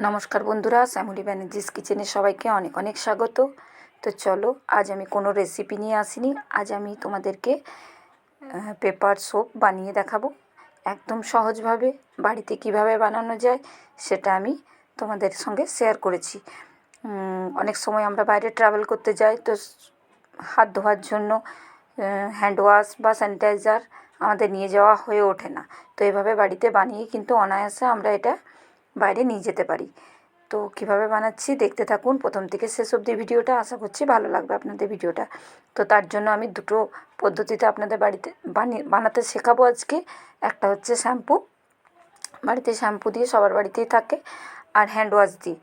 নমস্কার বন্ধুরা, শ্যামলি ব্যানার্জিস কিচেনে সবাইকে অনেক অনেক স্বাগত। তো চলো, আজ আমি কোনো রেসিপি নিয়ে আসিনি। আজ আমি তোমাদেরকে পেপার সোপ বানিয়ে দেখাবো। একদম সহজভাবে বাড়িতে কীভাবে বানানো যায় সেটা আমি তোমাদের সঙ্গে শেয়ার করেছি। অনেক সময় আমরা বাইরে ট্রাভেল করতে যাই, তো হাত ধোয়ার জন্য হ্যান্ড ওয়াশ বা স্যানিটাইজার আমাদের নিয়ে যাওয়া হয়ে ওঠে না। তো এভাবে বাড়িতে বানিয়ে কিন্তু অনায়াসে আমরা এটা বাইরে নিয়ে যেতে পারি। তো কীভাবে বানাচ্ছি দেখতে থাকুন। প্রথম থেকে শেষ অবধি ভিডিওটা আশা করছি ভালো লাগবে আপনাদের ভিডিওটা। তো তার জন্য আমি দুটো পদ্ধতিতে আপনাদের বাড়িতে বানিয়ে বানাতে শেখাবো আজকে। একটা হচ্ছে শ্যাম্পু। বাড়িতে শ্যাম্পু দিয়ে সবার বাড়িতেই থাকে। আর হ্যান্ড ওয়াশ দিয়ে।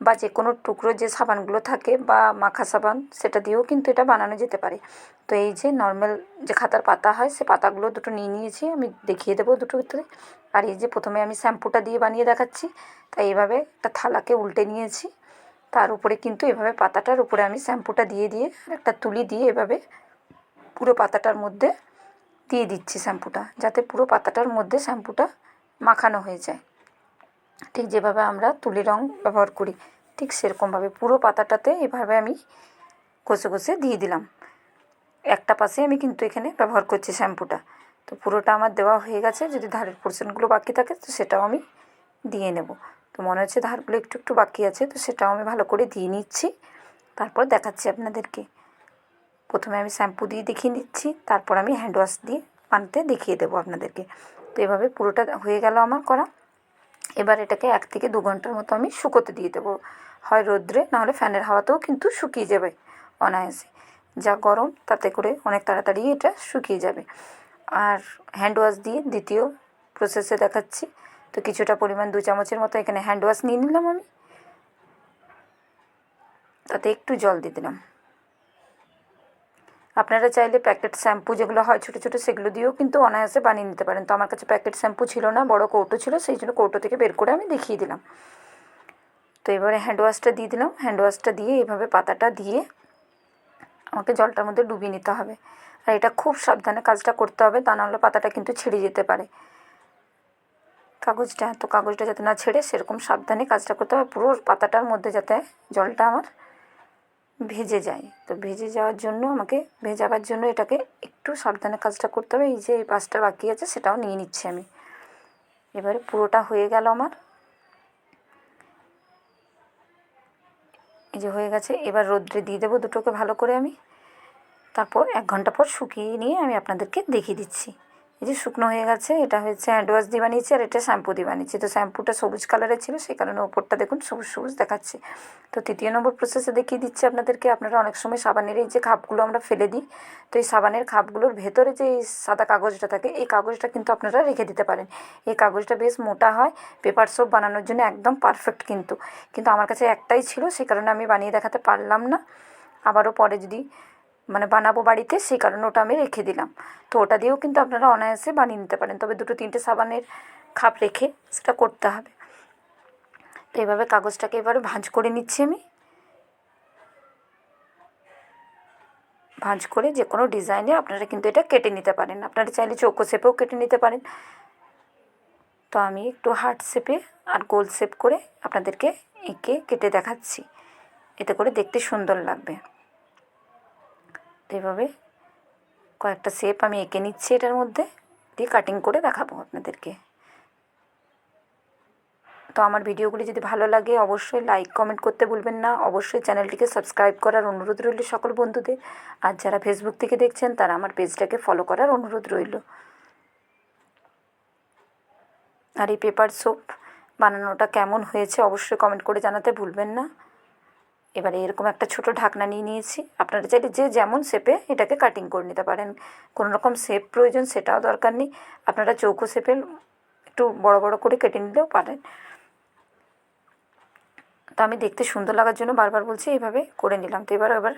বা যে কোনো টুকরো যে সাবানগুলো থাকে বা মাখা সাবান, সেটা দিয়েও কিন্তু এটা বানানো যেতে পারে। তো এই যে নর্মাল যে খাতার পাতা হয়, সে পাতাগুলো দুটো নিয়ে নিয়েছি, আমি দেখিয়ে দেবো দুটো ভিতরে। আর এই যে প্রথমে আমি শ্যাম্পুটা দিয়ে বানিয়ে দেখাচ্ছি, তাই এইভাবে একটা থালাকে উল্টে নিয়েছি। তার উপরে কিন্তু এভাবে পাতাটার উপরে আমি শ্যাম্পুটা দিয়ে দিয়ে আর একটা তুলি দিয়ে এভাবে পুরো পাতাটার মধ্যে দিয়ে দিচ্ছি শ্যাম্পুটা, যাতে পুরো পাতাটার মধ্যে শ্যাম্পুটা মাখানো হয়ে যায়। ঠিক যেভাবে আমরা তুলি রং ব্যবহার করি, ঠিক সেরকমভাবে পুরো পাতাটাতে এভাবে আমি কষে কষে দিয়ে দিলাম। একটা পাশে আমি কিন্তু এখানে ব্যবহার করছি শ্যাম্পুটা। তো পুরোটা আমার দেওয়া হয়ে গেছে, যদি ধারের পোর্শনগুলো বাকি থাকে তো সেটাও আমি দিয়ে নেব। তো মনে হচ্ছে ধারগুলো একটু একটু বাকি আছে, তো সেটাও আমি ভালো করে দিয়ে নিচ্ছি। তারপর দেখাচ্ছি আপনাদেরকে। প্রথমে আমি শ্যাম্পু দিয়ে দেখিয়ে নিচ্ছি, তারপর আমি হ্যান্ড ওয়াশ দিয়ে বানাতে দেখিয়ে দেবো আপনাদেরকে। তো এভাবে পুরোটা হয়ে গেল আমার করা। এবার এটাকে এক থেকে দু ঘণ্টার মতো আমি শুকোতে দিয়ে দেবো। হয় রোদ্রে, নাহলে ফ্যানের হাওয়াতেও কিন্তু শুকিয়ে যাবে অনায়াসে। যা গরম, তাতে করে অনেক তাড়াতাড়ি এটা শুকিয়ে যাবে। আর হ্যান্ড ওয়াশ দিয়ে দ্বিতীয় প্রসেসে দেখাচ্ছি। তো কিছুটা পরিমাণ দু চামচের মতো এখানে হ্যান্ড ওয়াশ নিয়ে নিলাম আমি। তাতে একটু জল দিয়ে দিলাম। আপনারা চাইলে প্যাকেট শ্যাম্পু যেগুলো হয় ছোটো ছোটো সেগুলো দিয়েও কিন্তু অনায়াসে বানিয়ে নিতে পারেন। তো আমার কাছে প্যাকেট শ্যাম্পু ছিল না, বড় কৌটো ছিল, সেই জন্য কৌটো থেকে বের করে আমি দেখিয়ে দিলাম। তো এবারে হ্যান্ড ওয়াশটা দিয়ে দিলাম। হ্যান্ড ওয়াশটা দিয়ে এভাবে পাতাটা দিয়ে আমাকে জলটার মধ্যে ডুবিয়ে নিতে হবে। আর এটা খুব সাবধানে কাজটা করতে হবে, তা নাহলে পাতাটা কিন্তু ছিঁড়ে যেতে পারে। কাগজটা, তো কাগজটা যাতে না ছেড়ে, সেরকম সাবধানে কাজটা করতে হবে। পুরো পাতাটার মধ্যে যাতে জলটা আমার ভেজে যায়। তো ভেজে যাওয়ার জন্য আমাকে ভেজাবার জন্য এটাকে একটু সাবধানে কাজটা করতে হবে। এই যে এই পাশটা বাকি আছে সেটাও নিয়ে নিচ্ছি আমি। এবারে পুরোটা হয়ে গেল আমার। এই যে হয়ে গেছে, এবার রোদ্রে দিয়ে দেবো দুটোকে ভালো করে আমি। তারপর এক ঘণ্টা পর শুকিয়ে নিয়ে আমি আপনাদেরকে দেখিয়ে দিচ্ছি। এই যে শুকনো হয়ে গেছে, এটা হচ্ছে হ্যান্ড ওয়াশ দিয়ে বানিয়েছি আর এটা শ্যাম্পু দিয়ে বানিয়েছি। তো শ্যাম্পুটা সবুজ কালারের ছিল, সেই কারণে ওপরটা দেখুন সবুজ সবুজ দেখাচ্ছে। তো তৃতীয় নম্বর প্রসেসে দেখিয়ে দিচ্ছি আপনাদেরকে। আপনারা অনেক সময় সাবানের এই যে খাপগুলো আমরা ফেলে দিই, তো এই সাবানের খাপগুলোর ভেতরে যে সাদা কাগজটা থাকে, এই কাগজটা কিন্তু আপনারা রেখে দিতে পারেন। এই কাগজটা বেশ মোটা হয়, পেপার সোপ বানানোর জন্য একদম পারফেক্ট কিন্তু। কিন্তু আমার কাছে একটাই ছিল, সেই কারণে আমি বানিয়ে দেখাতে পারলাম না। আবারও পরে যদি মানে বানাবো বাড়িতে, সেই কারণে ওটা আমি রেখে দিলাম। তো ওটা দিয়েও কিন্তু আপনারা অনায়াসে বানিয়ে নিতে পারেন। তবে দুটো তিনটে সাবানের খাপ রেখে সেটা করতে হবে। তো এভাবে কাগজটাকে এবারে ভাঁজ করে নিচ্ছি আমি। ভাঁজ করে যে কোনো ডিজাইনে আপনারা কিন্তু এটা কেটে নিতে পারেন। আপনারা চাইলে চৌকো শেপেও কেটে নিতে পারেন। তো আমি একটু হার্ট শেপে আর গোল শেপ করে আপনাদেরকে এঁকে কেটে দেখাচ্ছি। এতে করে দেখতে সুন্দর লাগবে। তো এভাবে কয়েকটা শেপ আমি এঁকে নিচ্ছি এটার মধ্যে, দিয়ে কাটিং করে দেখাবো আপনাদেরকে। তো আমার ভিডিওগুলি যদি ভালো লাগে, অবশ্যই লাইক কমেন্ট করতে ভুলবেন না। অবশ্যই চ্যানেলটিকে সাবস্ক্রাইব করার অনুরোধ রইল সকল বন্ধুদের। আর যারা ফেসবুক থেকে দেখছেন, তারা আমার পেজটাকে ফলো করার অনুরোধ রইল। আর এই পেপার সোপ বানানোটা কেমন হয়েছে, অবশ্যই কমেন্ট করে জানাতে ভুলবেন না। এবারে এরকম একটা ছোট ঢাকনা নিয়ে নিয়েছি। আপনারা চাইলে যে যেমন শেপে এটাকে কাটিং করে নিতে পারেন। কোনো রকম শেপ প্রয়োজন সেটাও দরকার নেই। আপনারা চৌকো শেপে একটু বড় বড় করে কেটে নিলেও পারেন। তো আমি দেখতে সুন্দর লাগার জন্য বারবার বলছি, এইভাবে করে নিলাম। তো এবার এবার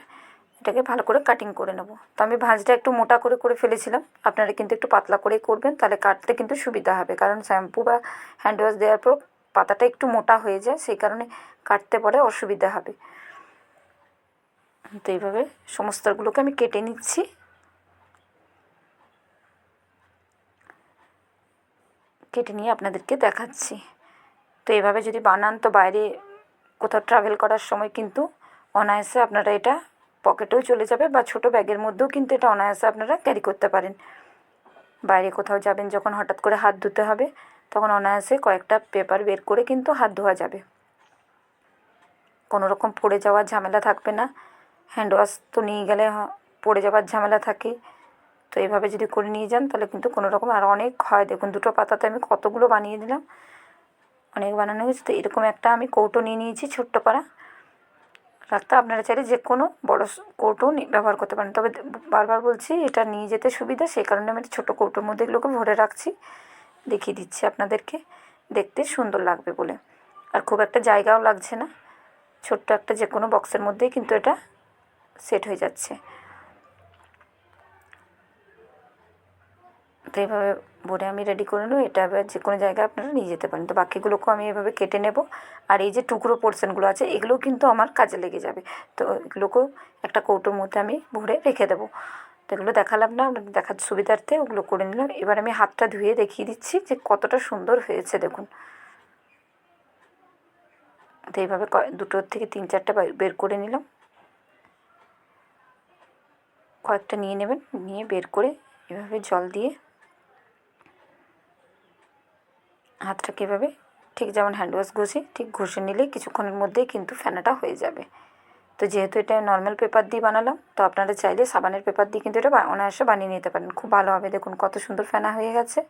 এটাকে ভালো করে কাটিং করে নেব। তো আমি ভাঁজটা একটু মোটা করে করে ফেলেছিলাম। আপনারা কিন্তু একটু পাতলা করেই করবেন, তাহলে কাটতে কিন্তু সুবিধা হবে। কারণ শ্যাম্পু বা হ্যান্ড ওয়াশ দেওয়ার পর পাতাটা একটু মোটা হয়ে যায়, সেই কারণে কাটতে পরে অসুবিধা হবে। তো এইভাবে সমস্তগুলোকে আমি কেটে নিচ্ছি। কেটে নিয়ে আপনাদেরকে দেখাচ্ছি। তো এভাবে যদি বানান, তো বাইরে কোথাও ট্রাভেল করার সময় কিন্তু অনায়াসে আপনারা এটা পকেটেও চলে যাবে বা ছোটো ব্যাগের মধ্যেও কিন্তু এটা অনায়াসে আপনারা ক্যারি করতে পারেন। বাইরে কোথাও যাবেন, যখন হঠাৎ করে হাত ধুতে হবে, তখন অনায়াসে কয়েকটা পেপার বের করে কিন্তু হাত ধোয়া যাবে। কোনো রকম পড়ে যাওয়ার ঝামেলা থাকবে না। হ্যান্ড ওয়াশ তো নিয়ে গেলে পড়ে যাওয়ার ঝামেলা থাকে। তো এভাবে যদি করে নিয়ে যান, তাহলে কিন্তু কোনো রকম আর অনেক হয়। দেখুন, দুটো পাতাতে আমি কতগুলো বানিয়ে দিলাম। অনেক বানানো হয়েছে তো এরকম একটা আমি কৌটো নিয়ে নিয়েছি, ছোট্ট পাড়া। রাখতে আপনারা চাইলে যে কোনো বড়ো কৌটো ব্যবহার করতে পারেন। তবে বারবার বলছি, এটা নিয়ে যেতে সুবিধা। সেই কারণে আমি একটা ছোটো কৌটোর মধ্যে এগুলোকে ভরে রাখছি। দেখিয়ে দিচ্ছি আপনাদেরকে। দেখতে সুন্দর লাগবে বলে। আর খুব একটা জায়গাও লাগছে না। ছোট্ট একটা যে কোনো বক্সের মধ্যেই কিন্তু এটা সেট হয়ে যাচ্ছে। তো এইভাবে ভরে আমি রেডি করে নেব এটা এবার যে কোনো জায়গায় আপনারা নিয়ে যেতে পারেন। তো বাকিগুলোকেও আমি এভাবে কেটে নেব। আর এই যে টুকরো পোর্শনগুলো আছে, এগুলোও কিন্তু আমার কাজে লেগে যাবে। তো এগুলোকেও একটা কৌটোর মধ্যে আমি ভরে রেখে দেবো। তো এগুলো দেখালাম না, আপনাদের দেখার সুবিধার্থে ওগুলো করে নিলাম। এবার আমি হাতটা ধুয়ে দেখিয়ে দিচ্ছি যে কতটা সুন্দর হয়েছে, দেখুন। তো এইভাবে দুটোর থেকে তিন চারটা বের করে নিলাম। কয়েকটা নিয়ে নেবেন, নিয়ে বের করে এভাবে জল দিয়ে হাতটাকে এভাবে ঠিক যেমন হ্যান্ড ওয়াশ ঘষি, ঠিক ঘষে নিলেই কিছুক্ষণের মধ্যেই কিন্তু ফেনাটা হয়ে যাবে। তো যেহেতু এটা নর্মাল পেপার দিয়ে বানালাম, তো আপনারা চাইলে সাবানের পেপার দিয়ে কিন্তু এটা অনায়াসে বানিয়ে নিতে পারেন। খুব ভালো হবে। দেখুন কত সুন্দর ফেনা হয়ে গেছে।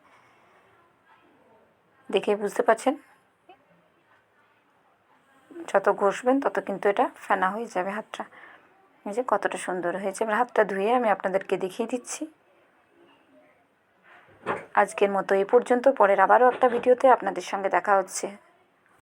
দেখে বুঝতে পারছেন? যত ঘষবেন তত কিন্তু এটা ফেনা হয়ে যাবে হাতটা। এই যে কতটা সুন্দর হয়েছে। এবার হাতটা ধুয়ে আমি আপনাদেরকে দেখিয়ে দিচ্ছি। আজকের মতো এ পর্যন্ত। পরের আবারও একটা ভিডিওতে আপনাদের সঙ্গে দেখা হচ্ছে।